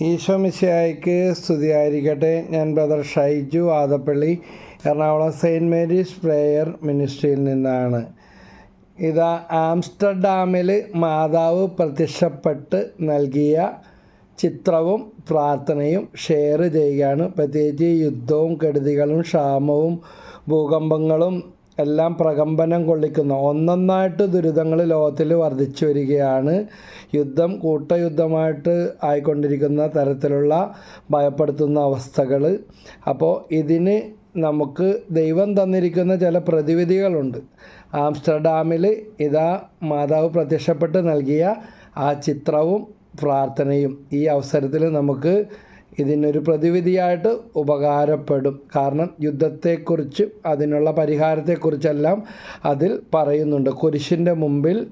ഈശോമിശിയായിക്ക് സ്തുതിയായിരിക്കട്ടെ. ഞാൻ brother Shaiju Adappally Ernakulam saint Mary's prayer മിനിസ്ട്രിയിൽ നിന്നാണ്. ഇതാ ആംസ്റ്റർഡാമിൽ മാതാവ് പ്രത്യക്ഷപ്പെട്ട് നൽകിയ ചിത്രവും പ്രാർത്ഥനയും ഷെയർ ചെയ്യുകയാണ്. പ്രത്യേകിച്ച് യുദ്ധവും കെടുതികളും ക്ഷാമവും ഭൂകമ്പങ്ങളും എല്ലാം പ്രകമ്പനം കൊള്ളിക്കുന്ന. ഒന്നൊന്നായിട്ട് ദുരിതങ്ങൾ ലോകത്തിൽ വർദ്ധിച്ചു വരികയാണ്. യുദ്ധം കൂട്ടയുദ്ധമായിട്ട് ആയിക്കൊണ്ടിരിക്കുന്ന തരത്തിലുള്ള ഭയപ്പെടുത്തുന്ന അവസ്ഥകൾ അപ്പോൾ ഇതിന് നമുക്ക് ദൈവം തന്നിരിക്കുന്ന ചില പ്രതിവിധികളുണ്ട്. ആംസ്റ്റർഡാമിൽ ഇതാ മാതാവ് പ്രത്യക്ഷപ്പെട്ട് നൽകിയ ആ ചിത്രവും പ്രാർത്ഥനയും ഈ അവസരത്തിൽ നമുക്ക് ഇതിനൊരു പ്രതിവിധിയായിട്ട് ഉപകാരപ്പെടും. കാരണം യുദ്ധത്തെക്കുറിച്ച് അതിനുള്ള പരിഹാരത്തെക്കുറിച്ചെല്ലാം അതിൽ പറയുന്നുണ്ട്. കുരിശിന്റെ മുമ്പിൽ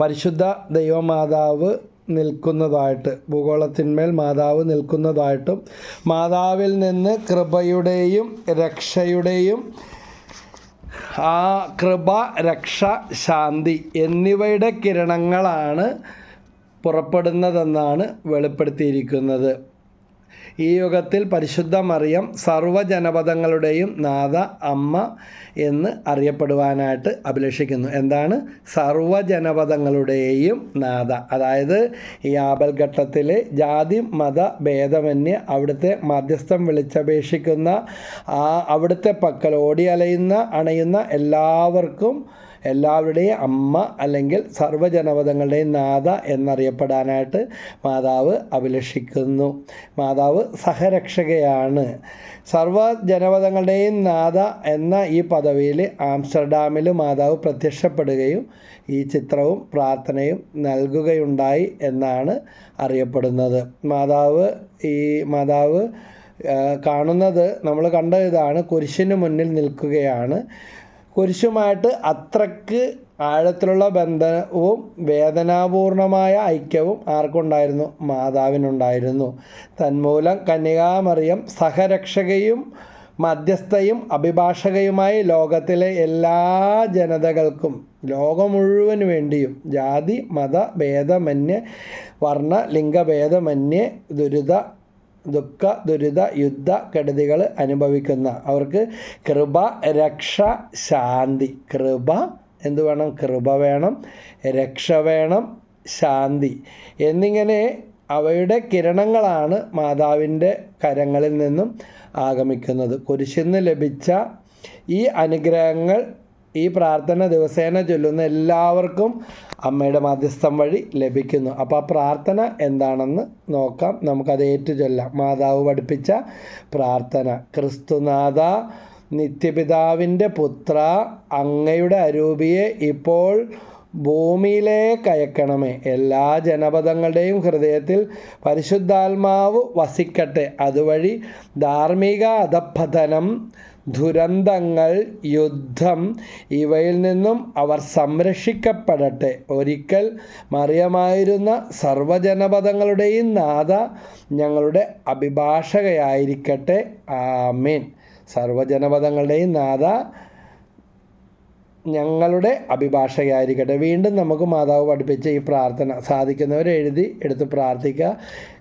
പരിശുദ്ധ ദൈവമാതാവ് നിൽക്കുന്നതായിട്ട് ഭൂഗോളത്തിന്മേൽ മാതാവ് നിൽക്കുന്നതായിട്ടും മാതാവിൽ നിന്ന് കൃപയുടെയും രക്ഷയുടെയും ആ കൃപ രക്ഷ ശാന്തി എന്നിവയുടെ കിരണങ്ങളാണ് പുറപ്പെടുന്നതെന്നാണ് വെളിപ്പെടുത്തിയിരിക്കുന്നത്. ഈ യുഗത്തിൽ പരിശുദ്ധ മറിയം സർവജനപദങ്ങളുടെയും നാഥ അമ്മ എന്ന് അറിയപ്പെടുവാനായിട്ട് അഭിലഷിക്കുന്നു. എന്താണ്? സർവജനപദങ്ങളുടെയും നാഥ. അതായത് ഈ ആപൽഘട്ടത്തിൽ ജാതി മത ഭേദമന്യേ അവിടുത്തെ മധ്യസ്ഥം വിളിച്ചപേക്ഷിക്കുന്ന അവിടുത്തെ പക്കൽ ഓടിയലയുന്ന അണയുന്ന എല്ലാവർക്കും എല്ലാവരുടെയും അമ്മ അല്ലെങ്കിൽ സർവജനപദങ്ങളുടെയും നാഥ എന്നറിയപ്പെടാനായിട്ട് മാതാവ് അഭിലഷിക്കുന്നു. മാതാവ് സഹരക്ഷകയാണ്. സർവജനപദങ്ങളുടെയും നാഥ എന്ന ഈ പദവിയിൽ ആംസ്റ്റർഡാമിൽ മാതാവ് പ്രത്യക്ഷപ്പെടുകയും ഈ ചിത്രവും പ്രാർത്ഥനയും നൽകുകയുണ്ടായി എന്നാണ് അറിയപ്പെടുന്നത്. മാതാവ് ഈ മാതാവ് കാണുന്നത് നമ്മൾ കണ്ട ഇതാണ് കുരിശിന് മുന്നിൽ നിൽക്കുകയാണ്. കുരിശുമായിട്ട് അത്രയ്ക്ക് ആഴത്തിലുള്ള ബന്ധവും വേദനാപൂർണമായ ഐക്യവും ആർക്കുണ്ടായിരുന്നു? മാതാവിനുണ്ടായിരുന്നു. തന്മൂലം കന്യകാമറിയം സഹരക്ഷകയും മധ്യസ്ഥയും അഭിഭാഷകയുമായി ലോകത്തിലെ എല്ലാ ജനതകൾക്കും ലോകം മുഴുവൻ വേണ്ടിയും ജാതി മത ഭേദമന്യേ വർണ ലിംഗഭേദമന്യേ ദുരിത ദുഃഖ ദുരിത യുദ്ധ കെടുതികൾ അനുഭവിക്കുന്ന അവർക്ക് കൃപ രക്ഷ ശാന്തി. കൃപ എന്ത് വേണം? കൃപ വേണം രക്ഷ വേണം ശാന്തി. എന്നിങ്ങനെ അവയുടെ കിരണങ്ങളാണ് മാതാവിന്റെ കരങ്ങളിൽ നിന്നും ആഗമിക്കുന്നത്. കുരിശിന്ന് ലഭിച്ച ഈ അനുഗ്രഹങ്ങൾ ഈ പ്രാർത്ഥന ദിവസേന ചൊല്ലുന്ന എല്ലാവർക്കും അമ്മയുടെ മധ്യസ്ഥം വഴി ലഭിക്കുന്നു. അപ്പോൾ ആ പ്രാർത്ഥന എന്താണെന്ന് നോക്കാം. നമുക്കത് ഏറ്റു ചൊല്ലാം മാതാവ് പഠിപ്പിച്ച പ്രാർത്ഥന. ക്രിസ്തുനാഥ നിത്യപിതാവിന്റെ പുത്ര അങ്ങയുടെ അരൂപിയെ ഇപ്പോൾ ഭൂമിയിലേക്ക് അയക്കണമേ എല്ലാ ജനപദങ്ങളുടെയും ഹൃദയത്തിൽ പരിശുദ്ധാത്മാവ് വസിക്കട്ടെ. അതുവഴി ധാർമ്മിക അധപ്പതനം ദുരന്തങ്ങൾ യുദ്ധം ഇവയിൽ നിന്നും അവർ സംരക്ഷിക്കപ്പെടട്ടെ. ഒരിക്കൽ മറിയമായിരുന്ന സർവജനപദങ്ങളുടെയും നാഥ ഞങ്ങളുടെ അഭിഭാഷകയായിരിക്കട്ടെ. ആമേൻ. സർവജനപദങ്ങളുടെയും നാഥ ഞങ്ങളുടെ അഭിഭാഷകയായിരിക്കട്ടെ വീണ്ടും നമുക്ക് മാതാവ് പഠിപ്പിച്ച ഈ പ്രാർത്ഥന സാധിക്കുന്നവർ എഴുതി എടുത്ത് പ്രാർത്ഥിക്കുക.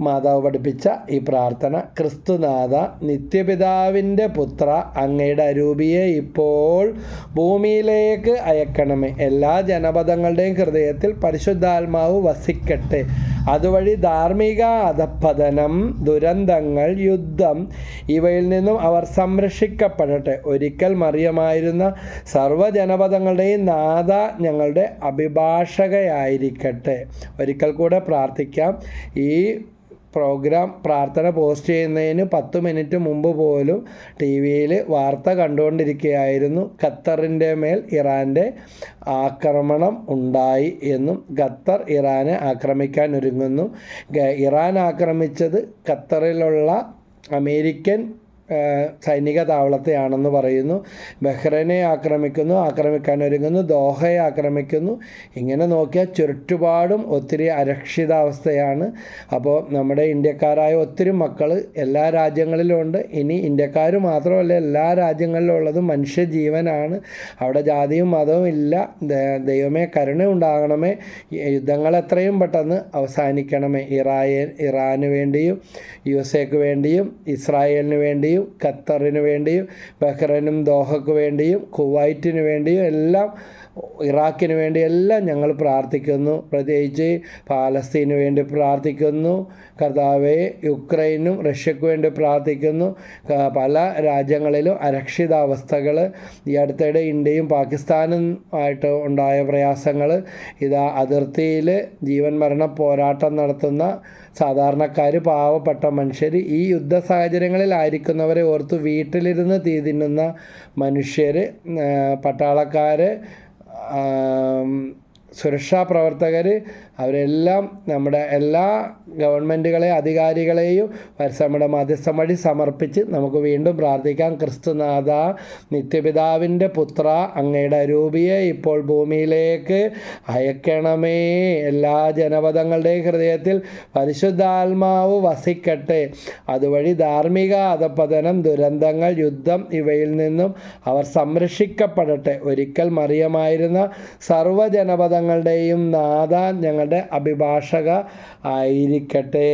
മാതാവ് പഠിപ്പിച്ച ഈ പ്രാർത്ഥന ക്രിസ്തുനാഥ നിത്യപിതാവിന്റെ പുത്ര അങ്ങയുടെ അരൂപിയെ ഇപ്പോൾ ഭൂമിയിലേക്ക് അയക്കണമേ. എല്ലാ ജനപദങ്ങളുടെയും ഹൃദയത്തിൽ പരിശുദ്ധാത്മാവ് വസിക്കട്ടെ. അതുവഴി ധാർമ്മിക അധപ്പതനം ദുരന്തങ്ങൾ യുദ്ധം ഇവയിൽ നിന്നും അവർ സംരക്ഷിക്കപ്പെടട്ടെ. ഒരിക്കൽ മറിയമായിരുന്ന സർവജനപദങ്ങളുടെയും നാഥ ഞങ്ങളുടെ അഭിഭാഷകയായിരിക്കട്ടെ. ഒരിക്കൽ കൂടെ പ്രാർത്ഥിക്കാം. ഈ പ്രോഗ്രാം പ്രാർത്ഥന പോസ്റ്റ് ചെയ്യുന്നതിന് പത്ത് മിനിറ്റ് മുമ്പ് പോലും ടി വിയിൽ വാർത്ത കണ്ടുകൊണ്ടിരിക്കുകയായിരുന്നു. ഖത്തറിന്റെ മേൽ ഇറാന്റെ ആക്രമണം ഉണ്ടായി എന്നും ഖത്തർ ഇറാനെ ആക്രമിക്കാൻ ഒരുങ്ങുന്നു. ഇറാൻ ആക്രമിച്ചത് ഖത്തറിലുള്ള അമേരിക്കൻ സൈനിക താവളത്തെയാണെന്ന് പറയുന്നു. ബഹ്റൈനെ ആക്രമിക്കുന്നു ആക്രമിക്കാൻ ഒരുങ്ങുന്നു ദോഹയെ ആക്രമിക്കുന്നു. ഇങ്ങനെ നോക്കിയാൽ ചുരുട്ടുപാടും ഒത്തിരി അരക്ഷിതാവസ്ഥയാണ്. അപ്പോൾ നമ്മുടെ ഇന്ത്യക്കാരായ ഒത്തിരി മക്കൾ എല്ലാ രാജ്യങ്ങളിലും ഉണ്ട് ഇനി ഇന്ത്യക്കാർ മാത്രമല്ല എല്ലാ രാജ്യങ്ങളിലും ഉള്ളത് മനുഷ്യജീവനാണ്. അവിടെ ജാതിയും മതവും ഇല്ല. ദൈവമേ കരുണ ഉണ്ടാകണമേ. യുദ്ധങ്ങൾ എത്രയും പെട്ടെന്ന് അവസാനിക്കണമേ. ഇറായ ഇറാന് വേണ്ടിയും യു എസ് എക്ക് വേണ്ടിയും ഇസ്രായേലിന് വേണ്ടിയും. ഖത്തറിന് വേണ്ടിയും ബഹ്റൈനും ദോഹയ്ക്ക് വേണ്ടിയും കുവൈറ്റിന് വേണ്ടിയും എല്ലാം ഇറാഖിന് വേണ്ടി എല്ലാം ഞങ്ങൾ പ്രാർത്ഥിക്കുന്നു. പ്രത്യേകിച്ച് പാലസ്തീന് വേണ്ടി പ്രാർത്ഥിക്കുന്നു. കർത്താവെ യുക്രൈനും റഷ്യക്ക് വേണ്ടി പ്രാർത്ഥിക്കുന്നു. പല രാജ്യങ്ങളിലും അരക്ഷിതാവസ്ഥകൾ ഈ അടുത്തിടെ ഇന്ത്യയും പാകിസ്ഥാനും ആയിട്ട് ഉണ്ടായ പ്രയാസങ്ങൾ ഇതാ അതിർത്തിയിൽ ജീവൻ മരണ പോരാട്ടം നടത്തുന്ന സാധാരണക്കാർ പാവപ്പെട്ട മനുഷ്യർ ഈ യുദ്ധ സാഹചര്യങ്ങളിലായിരിക്കുന്നവരെ ഓർത്ത് വീട്ടിലിരുന്ന് തീ തിന്നുന്ന മനുഷ്യർ പട്ടാളക്കാർ 呃 സുരക്ഷാ പ്രവർത്തകർ അവരെല്ലാം നമ്മുടെ എല്ലാ ഗവൺമെന്റുകളെ അധികാരികളെയും പരിശ്രമയുടെ മധ്യസ്ഥം വഴി സമർപ്പിച്ച് നമുക്ക് വീണ്ടും പ്രാർത്ഥിക്കാം. ക്രിസ്തുനാഥ നിത്യപിതാവിന്റെ പുത്ര അങ്ങയുടെ രൂപിയെ ഇപ്പോൾ ഭൂമിയിലേക്ക് അയക്കണമേ. എല്ലാ ജനപദങ്ങളുടെയും ഹൃദയത്തിൽ പരിശുദ്ധാത്മാവ് വസിക്കട്ടെ. അതുവഴി ധാർമ്മിക അധപതനം ദുരന്തങ്ങൾ യുദ്ധം ഇവയിൽ നിന്നും അവർ സംരക്ഷിക്കപ്പെടട്ടെ. ഒരിക്കൽ മറിയമായിരുന്ന സർവജനപദങ്ങളുടെയും നാഥ ഞങ്ങളുടെ അഭിഭാഷക ആയിരിക്കട്ടെ.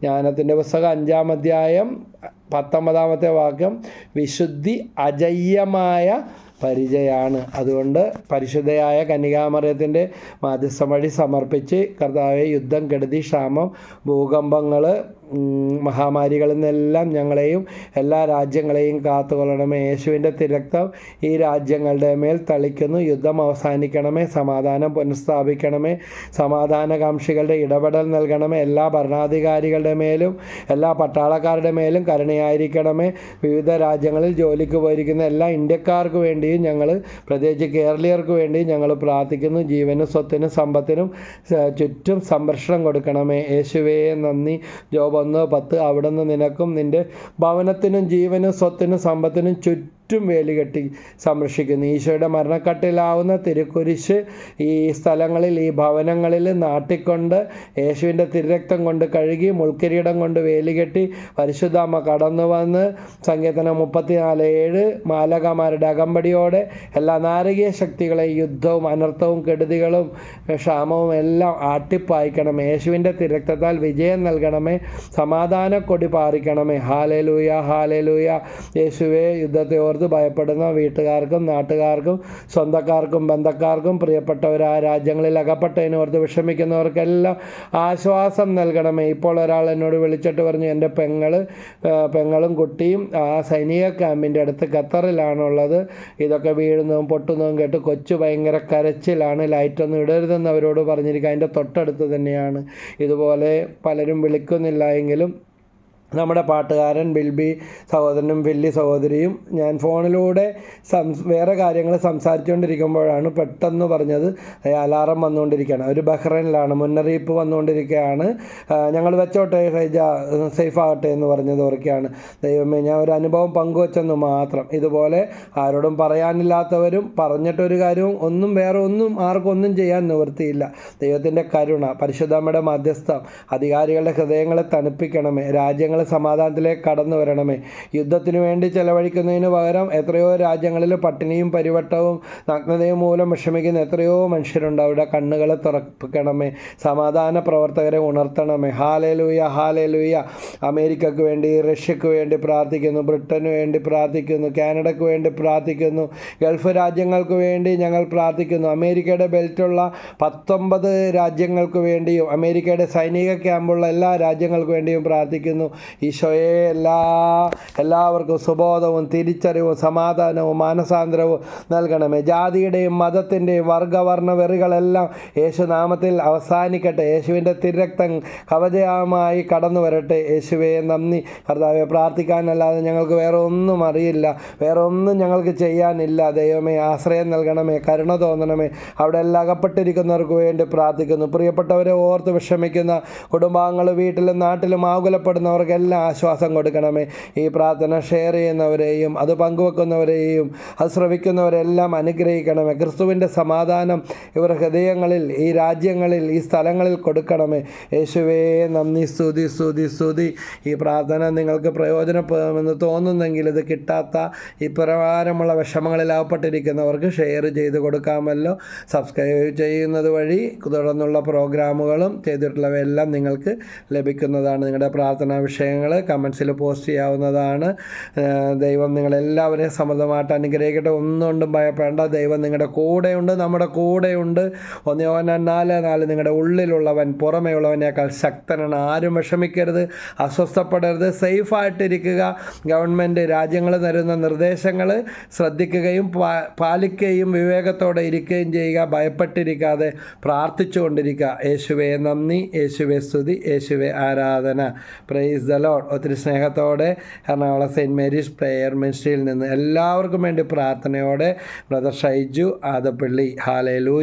ജ്ഞാനത്തിന്റെ പുസ്തകം അഞ്ചാം അധ്യായം പത്തൊമ്പതാമത്തെ വാക്യം വിശുദ്ധി അജയ്യമായ പരിചയാണ്. അതുകൊണ്ട് പരിശുദ്ധയായ കന്യകാമറിയത്തിന്റെ മാധ്യസ്ഥം വഴി സമർപ്പിച്ച് കർത്താവെ യുദ്ധം കെടുതി ക്ഷാമം ഭൂകമ്പങ്ങൾ മഹാമാരികളിൽ നിന്നെല്ലാം ഞങ്ങളെയും എല്ലാ രാജ്യങ്ങളെയും കാത്തുകൊള്ളണമേ. യേശുവിന്റെ തിരക്തം ഈ രാജ്യങ്ങളുടെ മേൽ തളിക്കുന്നു. യുദ്ധം അവസാനിക്കണമേ. സമാധാനം പുനഃസ്ഥാപിക്കണമേ. സമാധാനകാംക്ഷികളുടെ ഇടപെടൽ നൽകണമേ. എല്ലാ ഭരണാധികാരികളുടെ മേലും എല്ലാ പട്ടാളക്കാരുടെ മേലും കരുണയായിരിക്കണമേ. വിവിധ രാജ്യങ്ങളിൽ ജോലിക്ക് പോയിരിക്കുന്ന എല്ലാ ഇന്ത്യക്കാർക്ക് വേണ്ടിയും ഞങ്ങൾ പ്രത്യേകിച്ച് കേരളീയർക്ക് വേണ്ടിയും ഞങ്ങൾ പ്രാർത്ഥിക്കുന്നു. ജീവനും സ്വത്തിനും സമ്പത്തിനും ചുറ്റും സംരക്ഷണം കൊടുക്കണമേ. യേശുവേ നന്ദി. ജോബ് ഒന്ന് പത്ത് അവിടുന്ന് നിനക്കും നിന്റെ ഭവനത്തിനും ജീവനും സ്വത്തിനും സമ്പത്തിനും ചുറ്റും വേലി കെട്ടി സംരക്ഷിക്കുന്നു. ഈശോയുടെ മരണക്കട്ടിലാവുന്ന തിരുക്കുരിശ് ഈ സ്ഥലങ്ങളിൽ ഈ ഭവനങ്ങളിൽ നാട്ടിക്കൊണ്ട് യേശുവിന്റെ തിരുരക്തം കൊണ്ട് കഴുകി മുൾക്കിരീടം കൊണ്ട് വേലുകെട്ടി പരിശുദ്ധാമ്മ കടന്നു വന്ന് സങ്കീർത്തനം മുപ്പത്തിനാല് ഏഴ് മാലകമാരുടെ അകമ്പടിയോടെ എല്ലാ നാരകീയ ശക്തികളെ യുദ്ധവും അനർത്ഥവും കെടുതികളും ക്ഷാമവും എല്ലാം ആട്ടിപ്പായിക്കണം. യേശുവിന്റെ തിരക്തത്താൽ വിജയം നൽകണമേ. സമാധാന കൊടി പാറിക്കണമേ. Hallelujah hallelujah. യേശുവേ യുദ്ധത്തെ ഓർത്ത് ഭയപ്പെടുന്ന വീട്ടുകാർക്കും നാട്ടുകാർക്കും സ്വന്തക്കാർക്കും ബന്ധക്കാർക്കും പ്രിയപ്പെട്ടവർ ആ രാജ്യങ്ങളിൽ അകപ്പെട്ടതിനെ ഓർത്ത് വിഷമിക്കുന്നവർക്കെല്ലാം ആശ്വാസം നൽകണമേ. ഇപ്പോൾ ഒരാൾ എന്നോട് വിളിച്ചിട്ട് പറഞ്ഞു എന്റെ പെങ്ങൾ പെങ്ങളും കുട്ടിയും ആ സൈനിക ക്യാമ്പിന്റെ അടുത്ത് ഖത്തറിലാണുള്ളത്. ഇതൊക്കെ വീഴുന്നതും പൊട്ടുന്നതും കേട്ട് കൊച്ചു ഭയങ്കര കരച്ചിലാണ്. ലൈറ്റൊന്നും ഇടരുതെന്ന് അവരോട് പറഞ്ഞിരിക്കുക. അതിന്റെ തൊട്ടടുത്ത് തന്നെയാണ്. ഇതുപോലെ പലരും വിളിക്കുന്നില്ല എങ്കിലും നമ്മുടെ പാട്ടുകാരൻ ബിൽബി സഹോദരനും ബില്ലി സഹോദരിയും ഞാൻ ഫോണിലൂടെ സംസ് വേറെ കാര്യങ്ങൾ സംസാരിച്ചുകൊണ്ടിരിക്കുമ്പോഴാണ് പെട്ടെന്ന് പറഞ്ഞത് അലാറം വന്നുകൊണ്ടിരിക്കുകയാണ്. ഒരു ബഹ്റൈനിലാണ് മുന്നറിയിപ്പ് വന്നുകൊണ്ടിരിക്കുകയാണ്. ഞങ്ങൾ വെച്ചോട്ടെ ഷൈജ സേഫ് ആകട്ടെ എന്ന് പറഞ്ഞത് ഓർക്കുകയാണ്. ദൈവമേ ഞാൻ ഒരു അനുഭവം പങ്കുവച്ചെന്ന് മാത്രം. ഇതുപോലെ ആരോടും പറയാനില്ലാത്തവരും പറഞ്ഞിട്ടൊരു കാര്യവും ഒന്നും വേറെ ഒന്നും ആർക്കും ഒന്നും ചെയ്യാൻ നിവൃത്തിയില്ല. ദൈവത്തിന്റെ കരുണ പരിശുദ്ധമ്മയുടെ മധ്യസ്ഥം അധികാരികളുടെ ഹൃദയങ്ങളെ തണുപ്പിക്കണമേ രാജ്യങ്ങൾ സമാധാനത്തിലേക്ക് കടന്നു വരണമേ. യുദ്ധത്തിന് വേണ്ടി ചെലവഴിക്കുന്നതിന് പകരം എത്രയോ രാജ്യങ്ങളിൽ പട്ടിണിയും പരിവട്ടവും നഗ്നതയും മൂലം വിഷമിക്കുന്ന എത്രയോ മനുഷ്യരുണ്ട്. അവരുടെ കണ്ണുകളെ തുറപ്പിക്കണമേ. സമാധാന പ്രവർത്തകരെ ഉണർത്തണമേ. ഹാലേ ലൂയ ഹാലേ ലൂയ അമേരിക്കക്ക് വേണ്ടി റഷ്യക്ക് വേണ്ടി പ്രാർത്ഥിക്കുന്നു. ബ്രിട്ടന് വേണ്ടി പ്രാർത്ഥിക്കുന്നു. കാനഡയ്ക്ക് വേണ്ടി പ്രാർത്ഥിക്കുന്നു. ഗൾഫ് രാജ്യങ്ങൾക്ക് വേണ്ടി ഞങ്ങൾ പ്രാർത്ഥിക്കുന്നു. അമേരിക്കയുടെ ബെൽറ്റുള്ള പത്തൊമ്പത് രാജ്യങ്ങൾക്ക് വേണ്ടിയും അമേരിക്കയുടെ സൈനിക ക്യാമ്പുള്ള എല്ലാ രാജ്യങ്ങൾക്ക് വേണ്ടിയും പ്രാർത്ഥിക്കുന്നു. ഈശോയെ എല്ലാ എല്ലാവർക്കും സുബോധവും തിരിച്ചറിവും സമാധാനവും മാനസാന്തരവും നൽകണമേ. ജാതിയുടെയും മതത്തിന്റെയും വർഗവർണ വെറികളെല്ലാം യേശുനാമത്തിൽ അവസാനിക്കട്ടെ. യേശുവിന്റെ തിരക്തം കവചയമായി കടന്നു വരട്ടെ. യേശുവെ നന്ദി. കർത്താവെ പ്രാർത്ഥിക്കാനല്ലാതെ ഞങ്ങൾക്ക് വേറെ ഒന്നും അറിയില്ല. വേറെ ഒന്നും ഞങ്ങൾക്ക് ചെയ്യാനില്ല. ദൈവമേ ആശ്രയം നൽകണമേ. കരുണ തോന്നണമേ. അവിടെ എല്ലാം അകപ്പെട്ടിരിക്കുന്നവർക്ക് വേണ്ടി പ്രാർത്ഥിക്കുന്നു. പ്രിയപ്പെട്ടവരെ ഓർത്ത് വിഷമിക്കുന്ന കുടുംബാംഗങ്ങൾ വീട്ടിലും നാട്ടിലും ആകുലപ്പെടുന്നവർക്ക് ഇവർക്കെല്ലാം ആശ്വാസം കൊടുക്കണമേ. ഈ പ്രാർത്ഥന ഷെയർ ചെയ്യുന്നവരെയും അത് പങ്കുവെക്കുന്നവരെയും അത് ശ്രമിക്കുന്നവരെല്ലാം അനുഗ്രഹിക്കണമേ. ക്രിസ്തുവിന്റെ സമാധാനം ഇവർ ഹൃദയങ്ങളിൽ ഈ രാജ്യങ്ങളിൽ ഈ സ്ഥലങ്ങളിൽ കൊടുക്കണമേ. യേശുവേ നന്ദി സ്തുതി സ്തുതി സ്തുതി. ഈ പ്രാർത്ഥന നിങ്ങൾക്ക് പ്രയോജനപ്പെടുമെന്ന് തോന്നുന്നെങ്കിൽ ഇത് കിട്ടാത്ത ഇപ്രകാരമുള്ള വിഷമങ്ങളിൽ അകപ്പെട്ടിരിക്കുന്നവർക്ക് ഷെയർ ചെയ്ത് കൊടുക്കാമല്ലോ. സബ്സ്ക്രൈബ് ചെയ്യുന്നത് വഴി തുടർന്നുള്ള പ്രോഗ്രാമുകളും ചെയ്തിട്ടുള്ളവയെല്ലാം നിങ്ങൾക്ക് ലഭിക്കുന്നതാണ് നിങ്ങളുടെ പ്രാർത്ഥനാ വിഷയങ്ങൾ കമൻസിൽ പോസ്റ്റ് ചെയ്യാവുന്നതാണ്. ദൈവം നിങ്ങളെല്ലാവരെയും സമൃദ്ധമായിട്ട് അനുഗ്രഹിക്കട്ടെ. ഒന്നുകൊണ്ടും ഭയപ്പെടേണ്ട. ദൈവം നിങ്ങളുടെ കൂടെയുണ്ട് നമ്മുടെ കൂടെയുണ്ട്. ഒന്ന് യോഹന്നാൻ നാല് നാല് നിങ്ങളുടെ ഉള്ളിലുള്ളവൻ പുറമേ ഉള്ളവനേക്കാൾ ശക്തനാണ്. ആരും വിഷമിക്കരുത് അസ്വസ്ഥപ്പെടരുത്. സേഫായിട്ടിരിക്കുക. ഗവൺമെന്റ് രാജ്യങ്ങൾ തരുന്ന നിർദ്ദേശങ്ങൾ ശ്രദ്ധിക്കുകയും പാലിക്കുകയും വിവേകത്തോടെ ഇരിക്കുകയും ചെയ്യുക. ഭയപ്പെട്ടിരിക്കാതെ പ്രാർത്ഥിച്ചുകൊണ്ടിരിക്കുക. യേശുവെ നന്ദി. യേശുവെ സ്തുതി. യേശുവെ ആരാധന. പ്രൈസ് ദ ലോഡ് ഒത്തിരി സ്നേഹത്തോടെ എറണാകുളം സെയിന്റ് മേരീസ് പ്രെയർ മിനിസ്ട്രിയിൽ നിന്ന് എല്ലാവർക്കും വേണ്ടി പ്രാർത്ഥനയോടെ ബ്രദർ ഷൈജു ആദപ്പള്ളി. ഹാലേലു